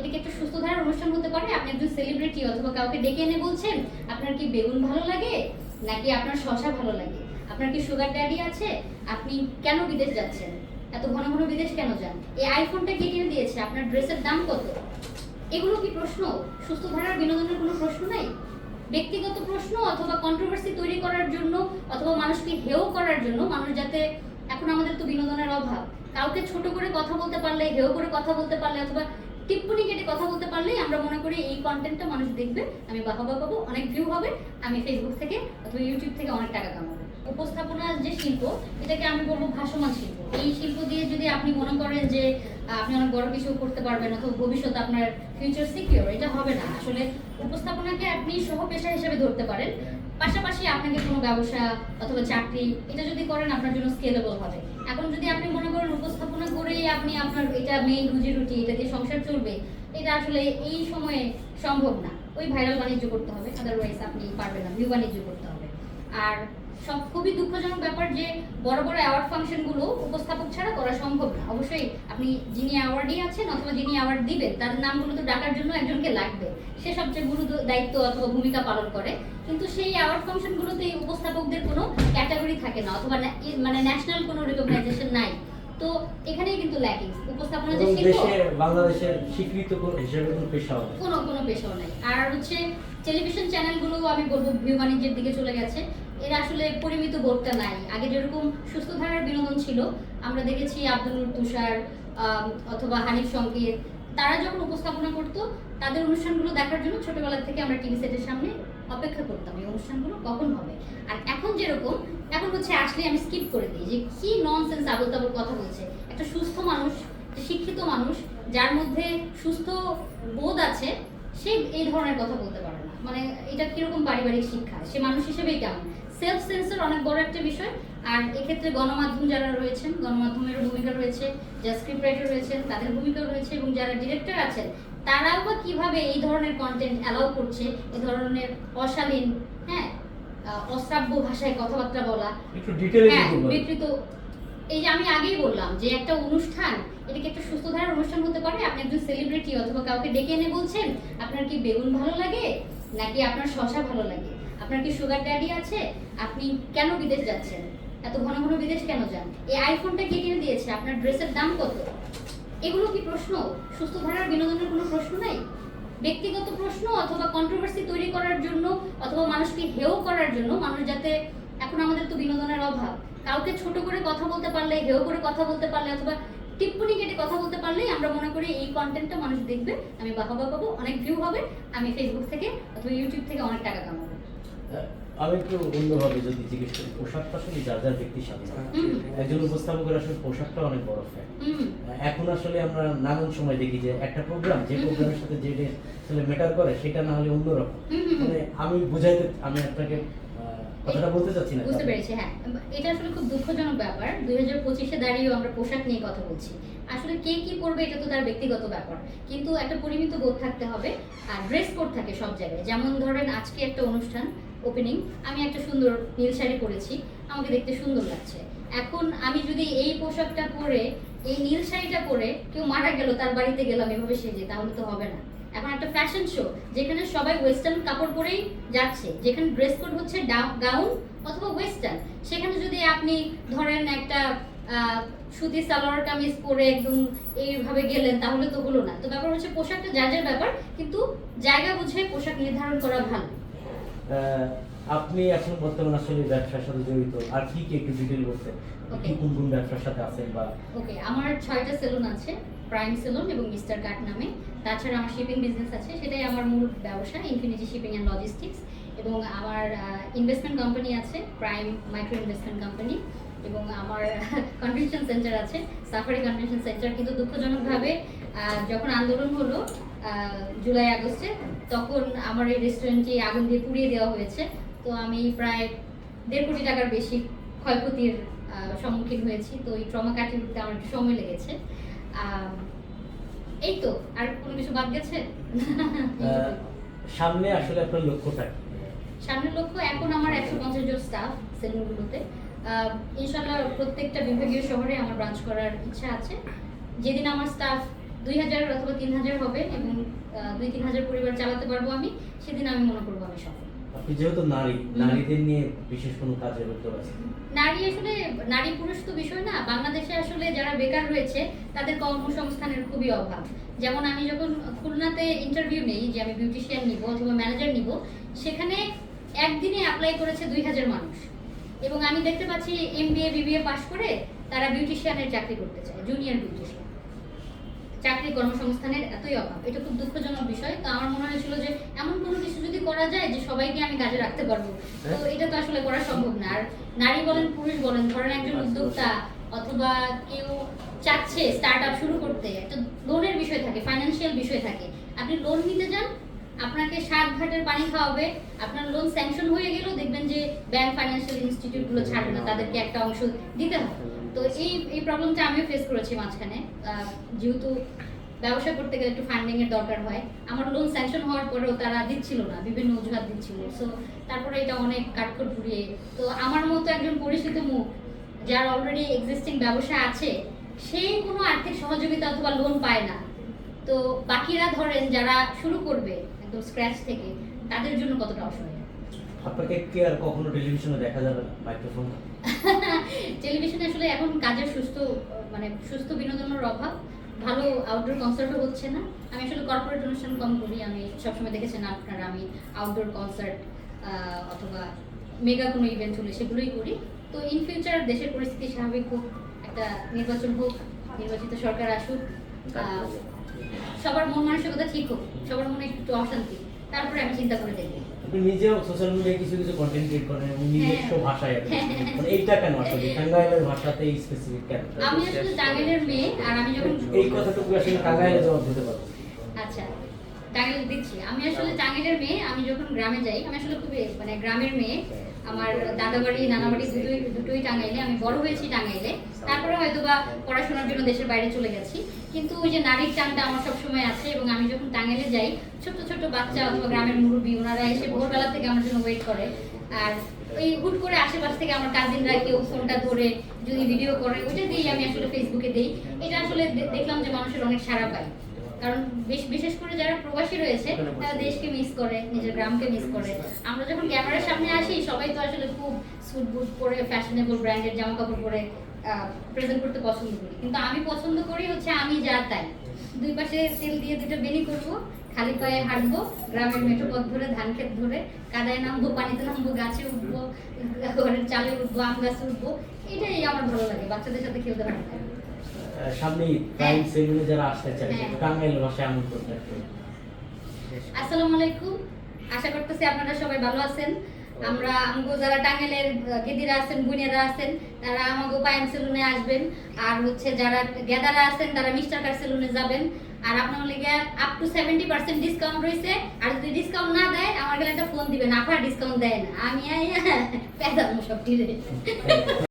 এটা কি একটা সুস্থ ধারার অনুষ্ঠান হতে পারে। আপনি একজন সেলিব্রিটি অথবা কাউকে ডেকে এনে বলছেন, আপনার কি বেগুন ভালো লাগে? নাকি আপনার শশা ভালো লাগে? আপনার কি সুগার ড্যাডি আছে? আপনি কেন বিদেশ যাচ্ছেন? এত ঘন ঘন বিদেশ কেন যান? এই আইফোনটা কে কিনে দিয়েছে? আপনার ড্রেসের দাম কত? এগুলো কি প্রশ্ন? সুস্থ ধারার বিনোদনের কোনো প্রশ্ন নাই? ব্যক্তিগত প্রশ্ন অথবা কন্ট্রোভার্সি তৈরি করার জন্য অথবা মানুষকে হেয় করার জন্য মানুষ যাতে এখন আমাদের তো বিনোদনের অভাব। কাউকে ছোট করে কথা বলতে পারলে, হেয় করে কথা বলতে পারলে অথবা টিপ্পনি কেটে কথা বলতে পারলেই আমরা মনে করি এই কন্টেন্টটা মানুষ দেখবে, আমি বাহবা পাবো, অনেক ভিউ হবে, আমি ফেসবুক থেকে অথবা ইউটিউব থেকে অনেক টাকা কামাবো। উপস্থাপনার যে শিল্প, এটাকে আমি বলব ভাসমান শিল্প। এই শিল্প দিয়ে যদি আপনি মনে করেন যে আপনি অনেক বড় কিছু করতে পারবেন অথবা ভবিষ্যতে আপনার ফিউচার সিকিউর এটা হবে না। আসলে উপস্থাপনাকে আপনি সহ পেশা হিসেবে ধরতে পারেন। পাশাপাশি আপনাকে কোনো ব্যবসা অথবা চাকরি, এটা যদি করেন আপনার জন্য স্কেলেবল হবে। এখন যদি আপনি মনে করেন উপস্থাপনা করেই আপনি আপনার এটা মেইন রুজি রুটি, এটা দিয়ে সংসার চলবে, এটা আসলে এই সময়ে সম্ভব না। ওই ভাইরাল বাণিজ্য করতে হবে আদারওয়াইজ আপনি পারবেন না ভিউ বাণিজ্য করতে হবে। আর সব খুবই দুঃখজনক ব্যাপার যে বড় বড় অ্যাওয়ার্ড ফাংশনগুলো উপস্থাপক ছাড়া করা সম্ভব না। অবশ্যই আপনি যিনি অ্যাওয়ার্ডই আছেন অথবা যিনি অ্যাওয়ার্ড দিবেন তাদের নামগুলো তো ডাকার জন্য একজনকে লাগবে। সে সবচেয়ে গুরু দায়িত্ব অথবা ভূমিকা পালন করে। কিন্তু সেই অ্যাওয়ার্ড ফাংশনগুলোতে এই উপস্থাপকদের কোনো ক্যাটাগরি থাকে না অথবা মানে ন্যাশনাল কোনো রেকগনাইজেশন নাই। তো এখানেই কিন্তু ল্যাকিং উপস্থাপনা যে শিল্প বাংলাদেশের স্বীকৃত কোনো হিসেবে কোনো পেশা হবে কোনো কোনো পেশাও নাই। আর হচ্ছে টেলিভিশন চ্যানেলগুলো আমি বলব ভিউ বাণিজ্যের দিকে চলে গেছে। এর আসলে পরিমিত বোধটা নাই। আগে যেরকম সুস্থ ধারার বিনোদন ছিল, আমরা দেখেছি আব্দুল তুষার অথবা হানিফ সংকেত, তারা যখন উপস্থাপনা করতো, তাদের অনুষ্ঠানগুলো দেখার জন্য ছোটবেলা থেকে আমরা টিভি সেটের সামনে অপেক্ষা করতাম এই অনুষ্ঠানগুলো কখন হবে। আর এখন যেরকম, এখন হচ্ছে আসলে আমি স্কিপ করে দিই যে কি ননসেন্স আবল তাবল কথা বলছে। একটা সুস্থ মানুষ শিক্ষিত মানুষ, যার মধ্যে সুস্থ বোধ আছে, সে এই ধরনের কথা বলতে পারে মানে এটা কীরকম পারিবারিক শিক্ষা? সে মানুষ হিসেবেই কেমন? সেলফ সেন্সর অনেক বড় একটা বিষয়। আর এক্ষেত্রে গণমাধ্যম যারা রয়েছেন গণমাধ্যমেরও ভূমিকা রয়েছে যারা স্ক্রিপ্ট রাইটার রয়েছেন তাদের ভূমিকা রয়েছে এবং যারা ডিরেক্টর আছেন তারাও বা কীভাবে এই ধরনের কন্টেন্ট অ্যালাউ করছে? এই ধরনের অশালীন হ্যাঁ অশ্রাব্য ভাষায় কথাবার্তা বলা। হ্যাঁ বিকৃত। এই যে আমি আগেই বললাম যে একটা অনুষ্ঠান এটাকে একটা সুস্থ ধারার অনুষ্ঠান হতে পারে? আপনি একজন সেলিব্রিটি অথবা কাউকে ডেকে এনে বলছেন আপনার কি বেগুন ভালো লাগে? নাকি আপনার শশা ভালো লাগে? আপনার কি সুগার ড্যাডি আছে? আপনি কেন বিদেশ যাচ্ছেন? এত ঘন ঘন বিদেশ কেন যান? এই আইফোনটা কে কিনে দিয়েছে? আপনার ড্রেসের দাম কত? এগুলো কি প্রশ্ন? সুস্থ ধারার বিনোদনের কোনো প্রশ্ন নাই? ব্যক্তিগত প্রশ্ন অথবা কন্ট্রোভার্সি তৈরি করার জন্য অথবা মানুষকে হেয় করার জন্য মানুষ যাতে এখন আমাদের তো বিনোদনের অভাব। কাউকে ছোট করে কথা বলতে পারলে, হেয় করে কথা বলতে পারলে অথবা টিপ্পনি কেটে কথা বলতে পারলেই আমরা মনে করি এই কন্টেন্টটা মানুষ দেখবে আমি বাহবা পাবো অনেক ভিউ হবে আমি ফেসবুক থেকে অথবা ইউটিউব থেকে অনেক টাকা কামাবো। আমি একটু অন্যভাবে যদি জিজ্ঞেস করি পোশাকটা আসলে যার যার ব্যক্তি স্বাধীন একজন উপস্থাপকের আসলে পোশাকটা অনেক বড় ফ্যান এখন আসলে আমরা নানান সময় দেখি যে একটা প্রোগ্রাম যে প্রোগ্রামের সাথে যে আসলে ম্যাটার করে সেটা না হলে অন্যরকম। মানে আমি বুঝাইতে আমি আপনাকে কথাটা বলতে চাচ্ছি না বুঝতে পেরেছি হ্যাঁ। এটা আসলে খুব দুঃখজনক ব্যাপার। দুই হাজার পঁচিশে দাঁড়িয়েও আমরা পোশাক নিয়ে কথা বলছি। আসলে কে কি করবে এটা তো তার ব্যক্তিগত ব্যাপার। কিন্তু একটা পরিমিত বোধ থাকতে হবে আর ড্রেস কোড থাকে সব জায়গায়। যেমন ধরেন আজকে একটা অনুষ্ঠান ওপেনিং আমি একটা সুন্দর নীল শাড়ি পরেছি আমাকে দেখতে সুন্দর লাগছে। এখন আমি যদি এই পোশাকটা পরে এই নীল শাড়িটা পরে কেউ মারা গেল তার বাড়িতে গেলাম এভাবে সেজে তাহলে তো হবে না। এখন একটা ফ্যাশন শো যেখানে সবাই ওয়েস্টার্ন কাপড় পরেই যাচ্ছে। যেখানে ড্রেস কোড হচ্ছে গাউন অথবা ওয়েস্টার্ন সেখানে যদি আপনি ধরেন একটা সুতি সালোয়ার কামিজ পরে একদম এইভাবে গেলেন, তাহলে তো হলো না। তো ব্যাপার হচ্ছে পোশাকটা যার ব্যাপার, কিন্তু জায়গা বুঝে পোশাক নির্ধারণ করা ভালো। আপনি এখন বর্তমানে আসলে ব্যবসার সাথে জড়িত। আর কি কি একটু ডিটেল বলতে? কি কোন কোন ব্যবসার সাথে আছেন বা ওকে আমার ছয়টা সেলুন আছে প্রাইম সেলুন এবং মিস্টার কাট নামে। তাছাড়া আমার শিপিং বিজনেস আছে সেটাই আমার মূল ব্যবসা ইনফিনিটি শিপিং অ্যান্ড লজিস্টিক্স এবং আমার ইনভেস্টমেন্ট কোম্পানি আছে প্রাইম মাইক্রো ইনভেস্টমেন্ট কোম্পানি এবং আমার কনভেনশন সেন্টার আছে সাফারি কনভেনশন সেন্টার কিন্তু দুঃখজনকভাবে যখন আন্দোলন হলো জুলাই আগস্টে তখন আমার এই রেস্টুরেন্টটি আগুন দিয়ে পুড়িয়ে দেওয়া হয়েছে। তো আমি প্রায় দেড় কোটি টাকার বেশি ক্ষয়ক্ষতির সম্মুখীন হয়েছি। তো এই ট্রমা কাটিয়ে উঠতে আমার একটু সময় লেগেছে। এই তো আর কোনো কিছু বাদ গেছে? সামনে আসলে আপনার লক্ষ্যটা সামনের লক্ষ্য এখন আমার একশো পঞ্চাশ জন স্টাফ সেলুনগুলোতে। ইনশাল্লাহ প্রত্যেকটা বিভাগীয় শহরে আমার ব্রাঞ্চ করার ইচ্ছা আছে। যেদিন আমার স্টাফ দুই হাজার অথবা তিন হাজার হবে এবং দুই তিন হাজার পরিবার চালাতে পারব আমি সেদিন আমি মনে করব আমি সফল। আপনি যেহেতু নারী নারীদের নিয়ে বিশেষ কোনো কাজের উদ্যোগ আছে? নারী আসলে নারী পুরুষ তো বিষয় না। বাংলাদেশে আসলে যারা বেকার রয়েছে তাদের কর্মসংস্থানের খুবই অভাব। যেমন আমি যখন খুলনাতে ইন্টারভিউ নেই যে আমি বিউটিশিয়ান নিব অথবা ম্যানেজার নিব সেখানে একদিনে অ্যাপ্লাই করেছে দুই হাজার মানুষ। এবং আমি দেখতে পাচ্ছি এম বি এ বিবিএ পাশ করে তারা বিউটিশিয়ানের চাকরি করতে চায় জুনিয়র বিউটিশিয়ান চাকরি কর্মসংস্থানের এতই অভাব। এটা খুব দুঃখজনক বিষয়। তো আমার মনে হয়েছিল যে এমন করা যায় যে সবাইকে আমি কাজে রাখতে পারব। তো এটা তো আসলে করা সম্ভব না। আর নারী বলেন পুরুষ বলেন ধরেন একজন উদ্যোক্তা অথবা কেউ চাচ্ছে স্টার্ট আপ শুরু করতে একটা লোনের বিষয় থাকে ফাইন্যান্সিয়াল বিষয় থাকে। আপনি লোন নিতে যান আপনাকে সাত ঘাটের পানি খাওয়াবে আপনার লোন স্যাংশন হয়ে গেলেও দেখবেন যে ব্যাংক ফাইন্যান্সিয়াল ইনস্টিটিউটগুলো ছাড়বে না তাদেরকে একটা অংশ দিতে হবে। তো এই এই প্রবলেমটা আমিও ফেস করেছি মাঝখানে। যেহেতু ব্যবসা করতে গেলে একটু ফান্ডিং এর দরকার হয়। আমার লোন স্যাংশন হওয়ার পরেও তারা দিচ্ছিল না বিভিন্ন অজুহাত দিচ্ছিল। সো তারপরে এটা অনেক কাঠখড় পুড়িয়ে তো আমার মতো একজন পরিচিত মুখ যার অলরেডি এক্সিস্টিং ব্যবসা আছে সেই কোনো আর্থিক সহযোগিতা অথবা লোন পায় না। তো বাকিরা ধরেন যারা শুরু করবে একদম স্ক্র্যাচ থেকে তাদের জন্য কতটা অসহায়? আপনাকে কি আর কখনো টেলিভিশনে দেখা যাবে না? মাইক্রোফোন টেলিভিশনে আসলে এখন কাজের সুস্থ মানে সুস্থ বিনোদনের অভাব। ভালো আউটডোর কনসার্টও হচ্ছে না। আমি আসলে কর্পোরেট অনুষ্ঠান কম করি আমি সবসময় দেখেছেন আপনারা আমি আউটডোর কনসার্ট অথবা মেগা কোনো ইভেন্ট হলে সেগুলোই করি। তো ইন ফিউচার দেশের পরিস্থিতি স্বাভাবিক হোক একটা নির্বাচন হোক নির্বাচিত সরকার আসুক সবার মন মানসিকতা ঠিক হোক সবার মনে একটু অশান্তি তারপরে আমি চিন্তা করে দেখি আপনি নিজেও সোশ্যাল মিডিয়ায় কিছু কিছু কন্টেন্ট ক্রিয়েট করেন এবং নিজস্ব হ্যাঁ। ভাষায় হ্যাঁ। মানে এইটা কেন আসলে? টাঙ্গাইলের ভাষাতে স্পেসিফিক কেন? আমি আসলে টাঙ্গাইলের মেয়ে আর আমি যখন এই কথাটুকু আসলে টাঙ্গাইলে জবাব দিতে পারব। আচ্ছা টাঙ্গাইল দিচ্ছি। আমি আসলে টাঙ্গাইলের মেয়ে আমি যখন গ্রামে যাই আমি আসলে খুবই মানে গ্রামের মেয়ে। আমার দাদা বাড়ি নানা বাড়ি দুটোই দুটোই টাঙ্গাইলে। আমি বড় হয়েছি টাঙ্গাইলে। তারপরে হয়তো বা পড়াশোনার জন্য দেশের বাইরে চলে গেছি। কিন্তু ওই যে নারীর টানটা আমার সবসময় আছে এবং আমি যখন টাঙ্গাইলে যাই ছোট ছোট বাচ্চা অথবা গ্রামের মুরব্বী ওনারা এসে ভোরবেলা থেকে আমার জন্য ওয়েট করে। আর ওই হুট করে আশেপাশ থেকে আমার কাজিনরা কেউ ফোনটা ধরে যদি ভিডিও করে, ওইটা দিয়েই আমি আসলে ফেসবুকে দিই। এটা আসলে দেখলাম যে মানুষের অনেক সাড়া পায়। কারণ বেশ বিশেষ করে যারা প্রবাসী রয়েছে, তারা দেশকে মিস করে, নিজের গ্রামকে মিস করে। আমরা যখন ক্যামেরার সামনে আসি, সবাই তো আসলে খুব স্যুট বুট পরে ফ্যাশনেবল ব্র্যান্ডের জামা কাপড় পরে প্রেজেন্ট করতে পছন্দ করি। কিন্তু আমি পছন্দ করি হচ্ছে আমি যা তাই। দুই পাশে তেল দিয়ে দুটো বেনি করব খালি পায়ে হাঁটবো গ্রামের মেঠো পথ ধরে ধান ক্ষেত ধরে কাদায় নামবো পানিতে নামবো গাছে উঠবো ঘরের চালে উঠবো আম গাছে উঠবো এটাই আমার ভালো লাগে বাচ্চাদের সাথে খেলতে ভালো লাগে। আহ, সামনেই প্রাইম সেলুনে যারা আসতে চায় হ্যাঁ। টাঙ্গাইল ভাষায় এমন করতে আসসালামু আলাইকুম। আশা করতেছি আপনারা সবাই ভালো আছেন। আমরা আমগো যারা টাঙ্গাইলের গেদিরা আছেন বুনিয়ারা আছেন, তারা আমাগো পায়ন সেলুনে আসবেন। আর হচ্ছে যারা গেদারা আছেন, তারা মিস্টার কার সেলুনে যাবেন। আর আপনার লিগে up to seventy percent discount রয়েছে। আর যদি ডিসকাউন্ট না দেয়, আমার গেলে একটা ফোন দিবেন। আপনার ডিসকাউন্ট দেয় না। আমি পেদাম সব টিরে